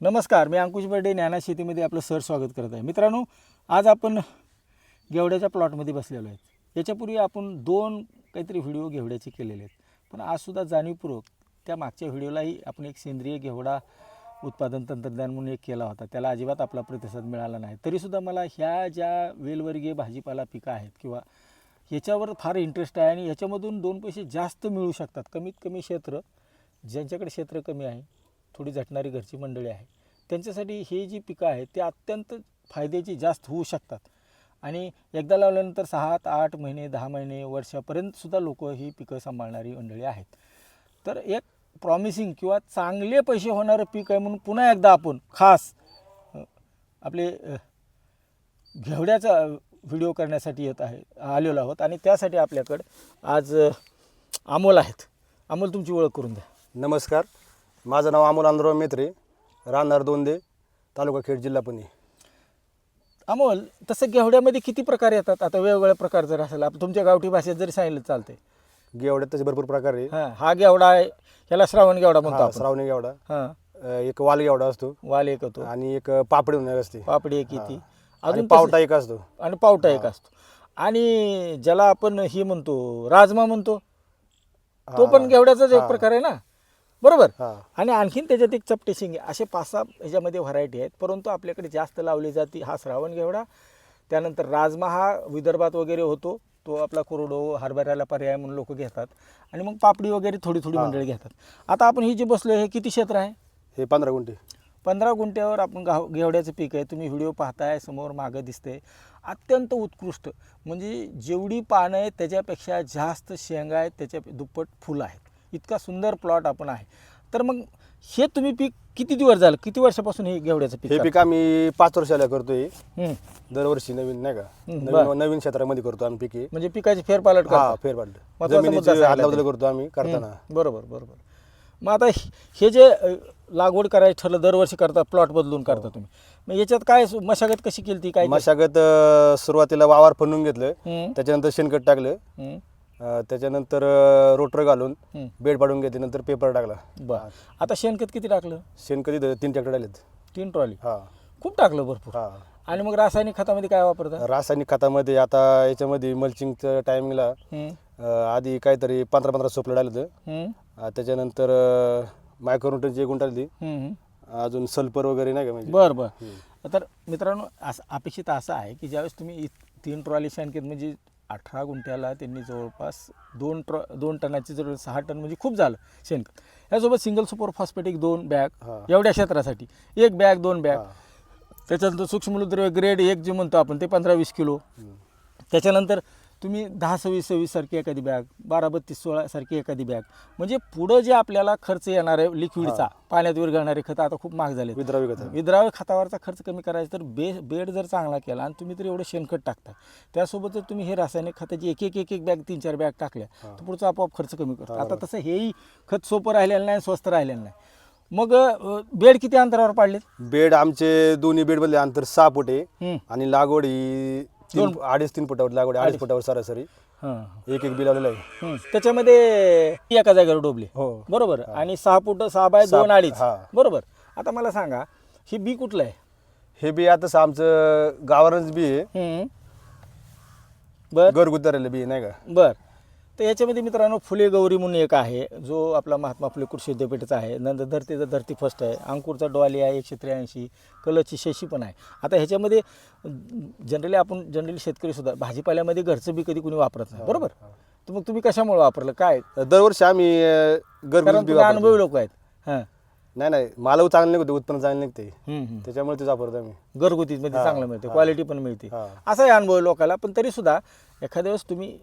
नमस्कार मी अंकुश बर्डे ज्ञाना शेतीमध्ये आपलं सर स्वागत करत आहे. मित्रांनो आज आपण घेवड्याच्या प्लॉटमध्ये बसलेलो आहेत याच्यापूर्वी आपण दोन काहीतरी व्हिडिओ घेवड्याचे केलेले आहेत. पण आजसुद्धा जाणीवपूर्वक त्या मागच्या व्हिडिओलाही आपण एक सेंद्रिय घेवडा उत्पादन तंत्रज्ञान म्हणून एक केला होता. त्याला अजिबात आपला प्रतिसाद मिळाला नाही. तरीसुद्धा मला ह्या ज्या वेलवर्गीय भाजीपाला पिकं आहेत किंवा याच्यावर फार इंटरेस्ट आहे आणि याच्यामधून दोन पैसे जास्त मिळू शकतात. कमीत कमी क्षेत्र ज्यांच्याकडे क्षेत्र कमी आहे थोडी झटणारी घरची मंडळी आहे. त्यांच्यासाठी हे जी पिकं आहेत ते अत्यंत फायद्याची जास्त होऊ शकतात. आणि एकदा लावल्यानंतर सहा आठ महिने दहा महिने वर्षापर्यंतसुद्धा लोक ही पिकं सांभाळणारी मंडळी आहेत. तर एक प्रॉमिसिंग किंवा चांगले पैसे होणारं पीक आहे म्हणून पुन्हा एकदा आपण खास आपले घेवड्याचा व्हिडिओ करण्यासाठी येत आहे आलेलो आहोत. आणि त्यासाठी आपल्याकडं आज अमोल आहेत. अमोल तुमची ओळख करून द्या. नमस्कार. माझं नाव अमोल आंध्रराव मेत्रे राहणार दोंदे तालुका खेड जिल्हा पुणे. अमोल तसं घेवड्यामध्ये किती प्रकार येतात? आता वेगवेगळ्या प्रकार जर असेल तुमच्या गावठी भाषेत जरी सांगितलं चालते गेवड्यात तसे भरपूर प्रकार आहे. हां हा घेवडा आहे ह्याला श्रावण घेवडा म्हणतो हा, आपण. श्रावणी गेवडा. हां. अ, एक वाल गेवडा असतो. वाल एक होतो. आणि एक पापडी म्हणून एक असते. पापडी एक येते. आणि अजून पावटा एक असतो. तसं- आणि पावटा एक असतो. आणि ज्याला आपण ही म्हणतो राजमा म्हणतो तो पण घेवड्याचाच एक. प्रकार आहे ना? बरोबर? हा. आणि आणखीन त्याच्यात एक चपटे शिंगे असे पाच सहा ह्याच्यामध्ये व्हरायटी आहेत. परंतु आपल्याकडे जास्त लावली जाते हा श्रावण घेवडा. त्यानंतर राजमा हा विदर्भात वगैरे होतो. तो आपला कोरडो हरभऱ्याला पर्याय म्हणून लोक घेतात. आणि मग पापडी वगैरे थोडी थोडी हा. मंडळी घेतात. आता आपण ही जी बसलो हे किती क्षेत्र आहे? हे पंधरा गुंठे. पंधरा गुंठ्यावर आपण गाव घेवड्याचं पीक आहे. तुम्ही व्हिडिओ पाहताय समोर मागं दिसते अत्यंत उत्कृष्ट. म्हणजे जेवढी पानं आहेत त्याच्यापेक्षा जास्त शेंगा आहेत त्याच्या दुप्पट फुलं आहेत. इतका सुंदर प्लॉट आपण आहे. तर मग हे तुम्ही पीक किती दिवस झालं? किती वर्षापासून हे घेवड्याचं पीक हे करता? पीक आम्ही पाच वर्षाला करतोय. हं. दरवर्षी नवीन नाही का? नवीन नवीन क्षेत्रामध्ये करतो आम्ही पिके. म्हणजे पिकाची फेरपालट हा करता. मुद्दा जमिनीची सांगितला. करतो आम्ही करताना. हं, बरोबर बरोबर. मग आता हे- हे जे अ, लागवड करायचं ठरलं दरवर्षी करता प्लॉट बदलून करता तुम्ही. मग याच्यात काय सु- मशागत कशी केली ती? काय मशागत अ, सुरुवातीला वावर फंडून घेतलं. हं, त्याच्यानंतर शेणखत टाकलं. हं, अ, त्याच्यानंतर अ, रोटर घालून हं. बेड पाडून घेतले नंतर पेपर टाकला. बरं. आता शेणखत किती टाकलं? शेणखत इथं तीन ट्रॅक्टर आलेत. तीन ट्रॉली हा. खूप टाकलं भरपूर. हा. आणि मग रासायनिक खतामध्ये काय वापरता? रासायनिक खतामध्ये आता याच्यामध्ये मल्चिंगच्या टायमिंगला आधी काहीतरी पंधरा पंधरा सोपलं टाकलं होतं. हं, अ, त्याच्यानंतर मायक्रोन्यूटनची एक गुंठ आली. अजून सल्फर वगैरे नाही का म्हणजे? बरं बरं. तर मित्रांनो असं अपेक्षित असं आहे की ज्यावेळेस तुम्ही इत- तीन ट्रॉली शेणखत म्हणजे अठरा गुंठ्याला त्यांनी जवळपास दोन ट्रॉ दोन टनाची जवळ सहा टन म्हणजे खूप झालं शेणखत यासोबत सिंगल सुपर फॉस्फेटिक दोन बॅग. एवढ्या क्षेत्रासाठी एक बॅग दोन बॅग. त्याच्यानंतर सूक्ष्मद्रव्य ग्रेड एक जे म्हणतो आपण ते पंधरा वीस किलो. त्याच्यानंतर तुम्ही दहा सव्वीस सव्वीस सारखी एखादी बॅग बारा बत्तीस सोळा सारखी एखादी बॅग म्हणजे पुढं जे आपल्याला खर्च येणार आहे लिक्विडचा पाण्यात विरघळणारे खतं आता खूप महाग झाले विद्रावी खत. विद्राव्य खतावरचा खर्च कमी करायचा तर बे बेड जर चांगला केला आणि तुम्ही तर एवढं शेणखत टाकता. त्यासोबत जर तुम्ही हे रासायनिक खताची एक एक एक एक बॅग तीन चार बॅग टाकल्या तर पुढचा आपोआप खर्च कमी करतो. आता तसं हेही खत सोपं राहिलेलं नाही स्वस्त राहिलेलं नाही. मग बेड किती अंतरावर पाडलेत? बेड आमचे दोन्ही बेड मधले अंतर सहा फूट. आणि लागवड ही तीन अडीच तीन फुटावर लागवड अडीच फुटावर सरासरी. हां. एक एक बी लावलेलं आहे. त्याच्यामध्ये एका जागेवर डोबले. हो. बरोबर. आणि सहा फूट सहा बाय सहा- दोन अडीच. हा. बरोबर. आता मला सांगा ही बी कुठलं आहे? हे बी आता आमचं गावावरच बी आहे. हं. बर. घरगुती बी आहे, नाही का? बर. तर याच्यामध्ये मित्रांनो फुले गौरी म्हणून एक आहे जो आपला महात्मा फुले कृषी विद्यापीठाचा आहे. नंतर धरतीचा धरती फर्स्ट आहे. अंकुरचा डॉली आहे एकशे त्र्याऐंशी. कलची शशी पण आहे. आता ह्याच्यामध्ये जनरली आपण जनरली शेतकरी सुद्धा भाजीपाल्यामध्ये घरचं बी कधी कुणी वापरत नाही. बरोबर? तर मग तुम्ही कशामुळे वापरलं? काय? दरवर्षी आम्ही घरगुती तुम्ही वापरतो. अनुभवी लोक आहेत. हां. नाही नाही. मालव चांगलं निघते उत्पन्न चांगलं निघते. त्याच्यामुळे तेच वापरतो आम्ही. घरगुती मध्ये हा, चांगलं मिळते. क्वालिटी पण मिळते. हा. असाही अनुभव आहे लोकांना पण तरी सुद्धा एखाद्या वेळेस तुम्ही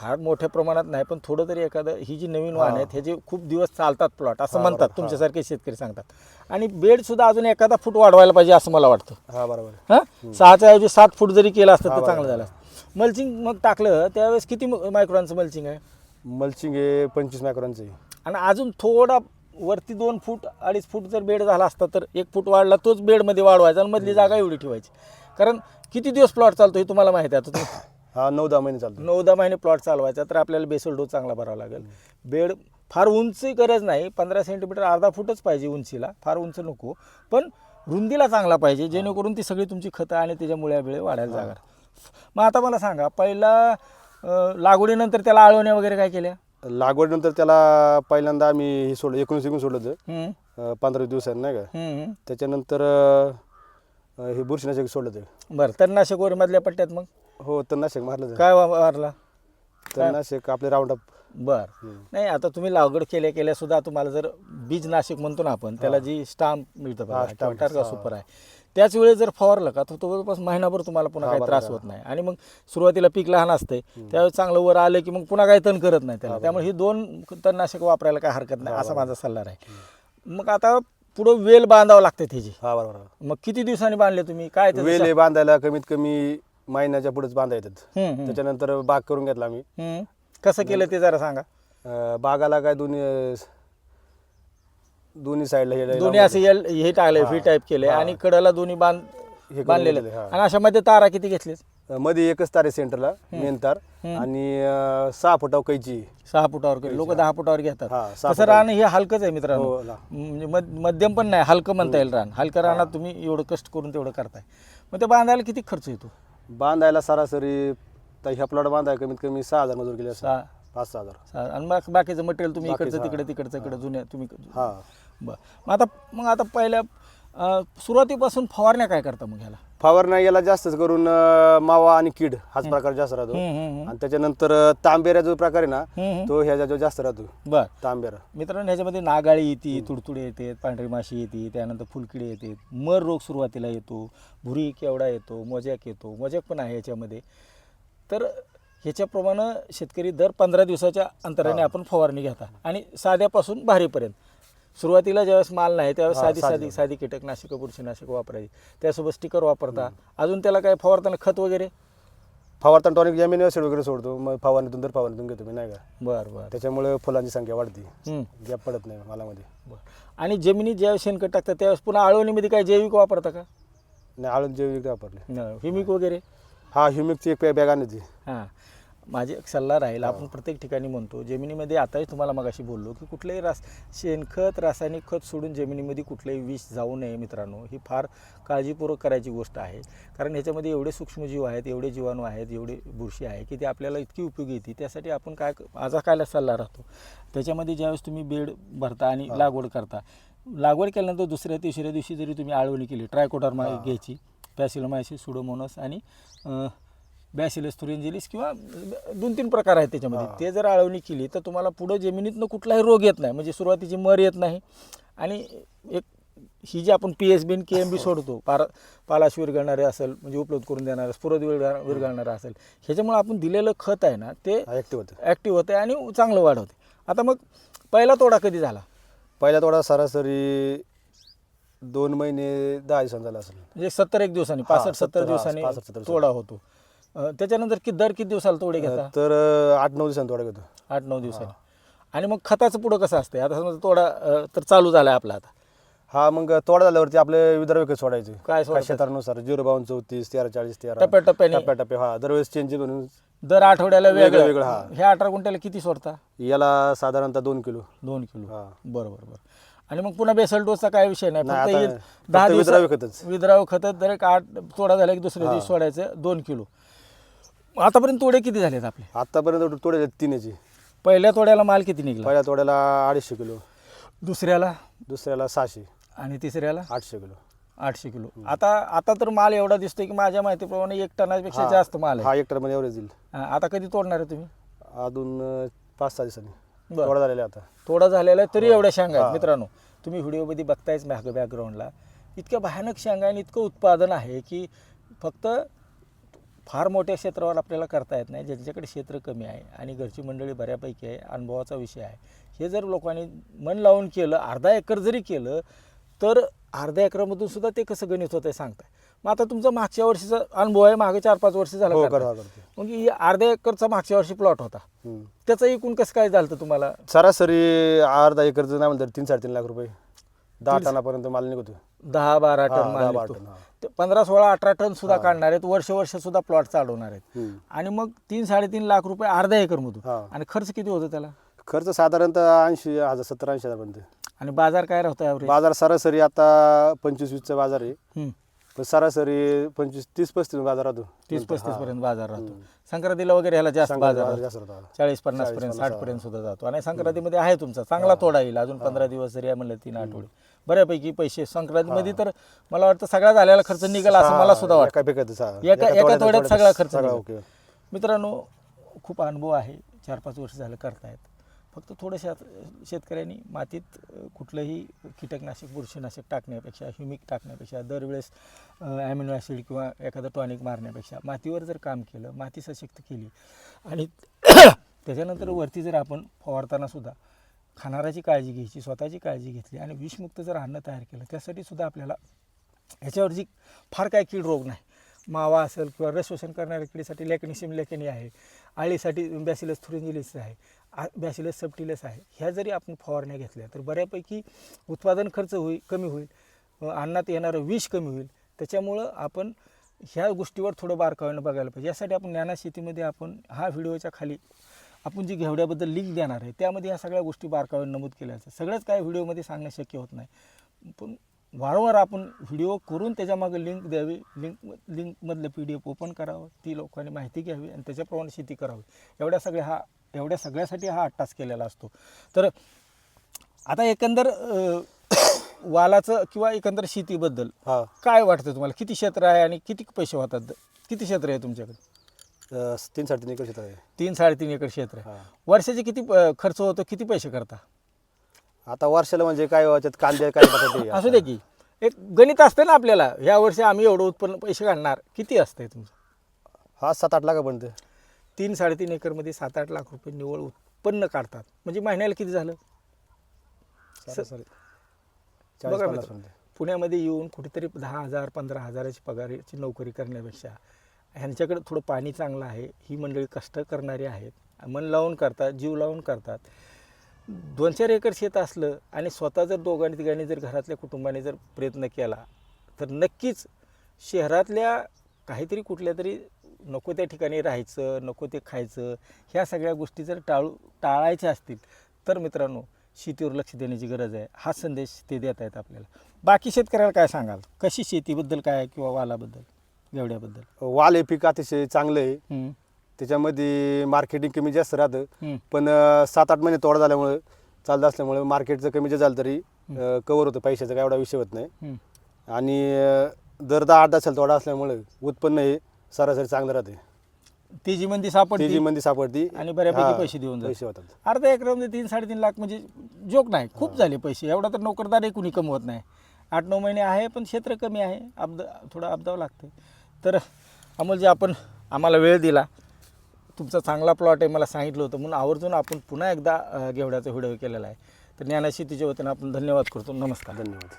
फार मोठ्या प्रमाणात नाही पण थोडं तरी एखादं ही जी नवीन वाहन आहेत ह्याचे खूप दिवस चालतात प्लॉट असं हा, म्हणतात. तुमच्यासारखे शेतकरी सांगतात. आणि बेड सुद्धा अजून एखादा फूट वाढवायला पाहिजे असं मला वाटतं. हा बरोबर आहे. हां? सहाच्या ऐवजी सात फूट जरी केलं असतं हा, तर. चांगलं झालं असतं. मल्चिंग मग टाकलं त्यावेळेस किती मायक्रोनचं मल्चिंग आहे? मल्चिंग हे पंचवीस मायक्रोनचं आहे. आणि अजून थोडा वरती दोन फूट अडीच फूट जर बेड झाला असता तर एक फूट वाढला तोच बेडमध्ये वाढवायचा आणि मधली जागा एवढी ठेवायची. कारण किती दिवस प्लॉट चालतो हे तुम्हाला माहिती आहे आता हा नऊ दहा महिने चालतो नऊ दहा महिने प्लॉट चालवायचा तर आपल्याला बेसल डोस चांगला भरावा लागेल. बेड फार उंची गरज नाही पंधरा सेंटीमीटर अर्धा फुटच पाहिजे उंचीला फार उंच नको. पण रुंदीला चांगला पाहिजे जेणेकरून ती सगळी तुमची खतं आणि त्याच्या मुळ्या बिळे वाढायला जागा मग आता मला सांगा पहिला लागवडीनंतर त्याला आळवण्या वगैरे काय केल्या? लागवडीनंतर त्याला पहिल्यांदा आम्ही हे सोडलं एकोणीस एकूण सोडलं पंधरा दिवसांनी नाही का. त्याच्यानंतर हे बुरशीनाशक सोडलं होतं. बरं तणनाशक वगैरे मधल्या पट्ट्यात मग? हो तणनाशक मारलं काय मारला? तणनाशक आपले राऊंड अप बर. नाही आता तुम्ही लागवड केल्या केल्या सुद्धा तुम्हाला जर बीज नाशिक म्हणतो ना आपण त्याला जी स्टाम्प मिळतं बघा, टारका. सुपर आहे. त्याच वेळेस जर फवारलं का तर तो जवळपास महिनाभर तुम्हाला पुन्हा काही त्रास. होत नाही. आणि मग सुरुवातीला पीक लहान असते त्यावेळेस चांगलं वर आलं की मग पुन्हा काही तण करत नाही त्याला. त्यामुळे ही दोन तणनाशक वापरायला काय हरकत नाही असा माझा सल्ला आहे. मग आता पुढं वेल बांधावं लागते त्याची. हा बरोबर. मग किती दिवसांनी बांधले तुम्ही? काय वेल बांधायला कमीत कमी महिन्याच्या पुढेच बांधा येतात. हम्म, हम्म, त्याच्यानंतर बाग करून घेतला आम्ही. हम्म. कसं केलं ते जरा सांगा. अं, बागाला काय दोन्ही दोन्ही साईडला हे दोन्ही असे हे टाकले. व्ही टाईप केले. आणि कडला दोन्ही बांध हे बांधलेले. हा. आणि अशा मध्ये तारा किती घेतले घेतले. मध्ये एकच तार आहे सेंटरला मेन तार. आणि अं, सहा फुटाव कैची. सहा फुटावर लोक दहा फुटावर घेतात. हा, सहा तसं रान हे हलकंच आहे मित्रांनो. हो, ला. म्हणजे मध- मध्यम पण नाही हलकं म्हणता येईल रान. हलकं रानात तुम्ही एवढं कष्ट करून तेवढं करताय. मग ते बांधायला किती खर्च येतो? बांधायला सरासरी तर ह्या प्लॉट बांधायला कमीत कमी सहा हजार मजूर केले सहा. पाच सहा हजार. आणि मग बाकीचं मटेरियल तुम्ही बाकीचं, इकडचं. तिकडे तिकडचं इकडे जुन्या तुम्ही हा. बरं. मग आता मग आता पहिल्या अं, सुरुवातीपासून फवारण्या काय करता मग ह्याला? फवारण्या याला जास्तच करून अं, मावा आणि कीड हाच प्रकार जास्त राहतो. हम्म, हम्म, हम्म. आणि त्याच्यानंतर अं, तांबेरा जो प्रकार आहे ना. तो ह्याचा जो जास्त राहतो. बर. तांबेरा. मित्रांनो ह्याच्यामध्ये नागाळी येते तुडतुडे येते पांढरी माशी येते त्यानंतर फुलकिडे येते. मर रोग सुरुवातीला येतो भुरी केवडा येतो मोजॅक येतो. मोजॅक पण आहे याच्यामध्ये तर ह्याच्याप्रमाणे शेतकरी दर पंधरा दिवसाच्या अंतराने आपण फवारणी घेता आणि साध्यापासून भारीपर्यंत. सुरुवातीला ज्यावेळेस माल नाही त्यावेळेस हा, साधी साधी. साधी साधी कीटकनाशकं बुरशीनाशक वापरायची. त्यासोबत स्टिकर वापरता. अजून त्याला काय फवारताना खत वगैरे? फवारताना टॉनिक जमीन ऍसिड वगैरे सोडतो मग फवारणीतून तर फवारणीतून घेतो मी नाही का? बरं बरं. त्याच्यामुळे फुलांची संख्या वाढते. हम्म. गॅप पडत नाही मालामध्ये. बरं. आणि जमिनीत ज्यावेळेस शेणखत टाकतात त्यावेळेस पुन्हा आळवणीमध्ये काय जैविक वापरता का? आणि आळून जैविक वापरले. हिमिक वगैरे? हा ह्युमिकची एक बॅग आणायची. हां. माझे एक सल्ला राहील. आपण प्रत्येक ठिकाणी म्हणतो जमिनीमध्ये आताही तुम्हाला मगाशी बोललो की कुठलंही रास शेणखत रासायनिक खत सोडून जमिनीमध्ये कुठलंही विष जाऊ नये मित्रांनो. ही फार काळजीपूर्वक करायची गोष्ट आहे. कारण ह्याच्यामध्ये एवढे सूक्ष्मजीव आहेत एवढे जीवाणू आहेत एवढे बुरशी आहे की ते आपल्याला इतकी उपयोगी येते त्यासाठी आपण काय माझा काय सल्ला राहतो? त्याच्यामध्ये ज्यावेळेस तुम्ही बेड भरता आणि लागवड करता लागवड केल्यानंतर दुसऱ्या तिसऱ्या दिवशी जरी तुम्ही आळवणी केली ट्रायकोटर मा घ्यायची पॅसिलोमायसिस सुडोमोनस आणि बॅसिलस थुरेंजिलिस किंवा दोन तीन प्रकार आहेत त्याच्यामध्ये. ते जर आळवणी केली तर तुम्हाला पुढं जमिनीतनं कुठलाही रोग येत नाही. म्हणजे सुरुवातीची मर येत नाही. आणि एक ही जी आपण P S B K M B सोडतो पारा पालाश विरघळणारे असेल म्हणजे उपलब्ध करून देणारं स्फुरद विरघळ विरघळणारं असेल ह्याच्यामुळे आपण दिलेलं खत आहे ना ते ॲक्टिव्ह होतं. ॲक्टिव्ह होते आणि चांगलं वाढवते आता मग पहिला तोडा कधी झाला? पहिला थोडा सरासरी दोन महिने दहा दिवसांचा झाला असेल. म्हणजे सत्तर एक दिवसांनी पासष्ट सत्तर 70, दिवसांनी 65, 70 तोडा होतो. अं, त्याच्यानंतर कि दर किती दिवसाला तोडे घेता? तर अं, आठ नऊ दिवसांनी थोडा घेतो. आठ नऊ दिवसांनी आणि मग खताचं पुढं कसं असतं आता समजा तोडा अं, तर चालू झाला आपला आता. हा मग तोडा झाल्यावरती आपले विदर्भ विकत सोडायचे? काय सोडायचं? क्षेत्रानुसार? झिरो बावन्न चौतीस तेरा चाळीस तेरा. टप्प्याटप्प्याने. टप्प्याटप्पे हा. दरवेळेस चेंज म्हणून दर आठवड्याला वेगळं. वेगळं वेगळं, हा. हे अठरा क्विंटल किती सोडता? याला साधारणतः दोन किलो. दोन किलो. हा. बरोबर बरोबर. आणि मग पुन्हा बेसल डोसचा काय विषय नाही. नाही, फक्त आता हे फक्त दहा दिवस विद्राव्य खतच. विद्राव खत दर एक आठ तोडा झाला की दुसऱ्या. दिवशी सोडायचं दोन किलो. आतापर्यंत तोडे किती झालेत आपले? आतापर्यंत तोडे तीन याची पहिल्या तोड्याला माल किती निघला? पहिल्या तोड्याला अडीचशे किलो. दुसऱ्याला? दुसऱ्याला सहाशे. आणि तिसऱ्याला? आठशे किलो. आठशे किलो. आता आता तर माल एवढा दिसतोय की माझ्या माहितीप्रमाणे एक टनापेक्षा हा. जास्त माल आहे. हा हेक्टरमध्ये एवढेच येईल. हा, आता कधी तोडणार आहे तुम्ही? अजून अं, पाच सहा दिवसांनी. बरं. तोडा झालेला आहे आता. थोडा झालेला आहे तरी एवढ्या शेंगा आहेत. हा. मित्रांनो तुम्ही व्हिडिओमध्ये बघतायच बॅकग्राऊंडला इतक्या भयानक शेंगा आणि इतकं उत्पादन आहे की फक्त फार मोठ्या क्षेत्रावर आपल्याला करता येत नाही ज्यांच्याकडे क्षेत्र कमी आहे आणि घरची मंडळी बऱ्यापैकी आहे अनुभवाचा विषय आहे. हे जर लोकांनी मन लावून केलं अर्धा एकर जरी केलं तर अर्ध्या एकरामधून सुद्धा ते कसं गणित होतं सांगताय. मग आता तुमचा मागच्या वर्षीचा अनुभव आहे मागे चार पाच वर्ष झाला हो मग ही अर्ध्या एकरचा मागच्या वर्षी प्लॉट होता. त्याचं एकूण कसं काय झालं तुम्हाला? सरासरी अर्धा एकरचं नाही म्हणतात तीन साडेतीन लाख रुपये. दहा टनापर्यंत माल निघतो दहा बारा टन माल निघतो. ते पंधरा सोळा अठरा टन सुद्धा काढणार आहेत. वर्ष वर्ष सुद्धा प्लॉट चालवणार आहेत. हम्म. आणि मग तीन साडेतीन लाख रुपये अर्ध्या एकर मधून. हा. आणि खर्च किती होतो त्याला? खर्च साधारणतः ऐंशी हजार सत्तर ऐंशी हजारपर्यंत आणि बाजार काय राहतो ॲव्हरेज बाजार सरासरी आता पंचवीस वीसचा बाजार आहे. पण सरासरी पंचवीस तीस पस्तीस बाजार राहतो. तीस पस्तीस. पर्यंत बाजार राहतो. संक्रांतीला वगैरे ह्याला जास्त बाजार बाजार राहतो. जास्त राहतो. चाळीस पन्नास पर्यंत साठ पर्यंत सुद्धा जातो. आणि संक्रांतीमध्ये आहे तुमचा. चांगला तोडा येईल. अजून पंधरा दिवस जरी आहे म्हणलं तीन आठवडे. बऱ्यापैकी पैसे. संक्रांतीमध्ये तर मला वाटतं सगळा झालेला खर्च निघेल असं मला सुद्धा वाटतं. एका तोड्यात सगळा खर्च निघेल. मित्रांनो खूप अनुभव आहे. चार पाच वर्ष झालं करतायत. फक्त थोडं शेत शेतकऱ्यांनी मातीत अ, कुठलंही कीटकनाशक बुरशीनाशक टाकण्यापेक्षा ह्युमिक टाकण्यापेक्षा दरवेळेस ॲमिनो ॲसिड किंवा एखादं टॉनिक मारण्यापेक्षा मातीवर जर काम केलं माती सशक्त केली आणि त्याच्यानंतर वरती जर आपण फवारताना सुद्धा खाणाराची काळजी घ्यायची स्वतःची काळजी घेतली आणि विषमुक्त जर अन्न तयार केलं त्यासाठी सुद्धा आपल्याला ह्याच्यावरची फार काय कीड रोग नाही. मावा असेल किंवा रस शोषण करणाऱ्या किडीसाठी लेकनिशिम लेकनी आहे आळीसाठी बॅसिलस थुरिंजिलिस आहे बॅसिलस सबटिलस आहे ह्या जरी आपण फवारण्या घेतल्या तर बऱ्यापैकी उत्पादन खर्च होईल कमी होईल अन्नात येणारं विष कमी होईल. त्याच्यामुळं आपण ह्या गोष्टीवर थोडं बारकाव्यानं बघायला पाहिजे. यासाठी आपण ज्ञाना शेतीमध्ये आपण हा व्हिडिओच्या खाली आपण जी घेवड्याबद्दल लिंक देणार आहे त्यामध्ये ह्या सगळ्या गोष्टी बारकाव्यानं नमूद केल्या आहेत. सगळंच काय व्हिडिओमध्ये सांगणं शक्य होत नाही. पण वारंवार आपण व्हिडिओ करून त्याच्यामागे लिंक द्यावी लिंक लिंकमधलं पी डी एफ ओपन करावं ती लोकांनी माहिती घ्यावी आणि त्याच्याप्रमाणे शेती करावी. एवढ्या सगळ्या हा एवढ्या सगळ्यासाठी हा अट्टास केलेला असतो. तर आता एकंदर वालाचं किंवा एकंदर शेतीबद्दल काय वाटतं तुम्हाला? किती क्षेत्र आहे आणि किती पैसे होतात? किती क्षेत्र आहे तुमच्याकडे? अं, तीन साडेतीन एकर क्षेत्र आहे. तीन साडेतीन एकर क्षेत्र आहे. हा. वर्षाचे किती अं, खर्च होतो किती पैसे करता? आता वर्षाला म्हणजे काय व्हायच्यात कांदे काय बटाटे असू दे की. एक गणित असतं ना आपल्याला ह्या वर्षी आम्ही एवढं उत्पन्न पैसे काढणार किती असतंय तुमचं? हा सात आठ लाखापर्यंत तीन साडेतीन एकरमध्ये सात आठ लाख रुपये निव्वळ उत्पन्न काढतात. म्हणजे महिन्याला किती झालं? सरासरी बघा पन्नास मित्र, पुण्यामध्ये येऊन कुठेतरी दहा हजार पंधरा हजाराची पगाराची नोकरी करण्यापेक्षा ह्यांच्याकडे थोडं पाणी चांगलं आहे ही मंडळी कष्ट करणारी आहेत. मन लावून करतात जीव लावून करतात. दोन चार एकर शेत असलं आणि स्वतः जर दोघांनी तिघांनी जर घरातल्या कुटुंबाने जर प्रयत्न केला तर नक्कीच शहरातल्या काहीतरी कुठल्या तरी नको त्या ठिकाणी राहायचं नको ते खायचं ह्या सगळ्या गोष्टी जर टाळू टाळायच्या असतील तर मित्रांनो शेतीवर लक्ष देण्याची गरज आहे. हा संदेश ते देत आहेत आपल्याला. बाकी शेतकऱ्याला काय सांगाल? कशी शेतीबद्दल काय किंवा वालाबद्दल? गेवड्याबद्दल वाल हे पीक अतिशय चांगलं आहे. हम्म, त्याच्यामध्ये मार्केटिंग कमी जास्त राहतं. पण सात आठ महिने तोडा झाल्यामुळं चालत असल्यामुळे मार्केटचं कमी जे झालं तरी कवर होतं पैशाचा काय एवढा विषय होत नाही. हम्म. आणि अं, दर दहा आठ तासाला तोडा असल्यामुळे उत्पन्न हे सरासरी चांगलं राहते. ती जी मंदी ती सापडते जी मंदी सापडती आणि बऱ्यापैकी हा, पैसे देऊन. पैसे होतात. अर्धा एकरामध्ये तीन साडेतीन लाख म्हणजे जोक नाही खूप झाले पैसे. एवढा तर नोकरदारही कुणी कमवत नाही. आठ नऊ महिने आहे पण क्षेत्र कमी आहे. अब्द थोडं अब्दावं लागतं तर अमोलजी आपण आम्हाला वेळ दिला. तुमचा चांगला प्लॉट आहे मला सांगितलं होतं. म्हणून आवर्जून आपण पुन्हा एकदा घेवड्याचा व्हिडिओ केलेला आहे. तर ज्ञानाशी तिच्या वतीनं आपण धन्यवाद करतो. नमस्कार. धन्यवाद.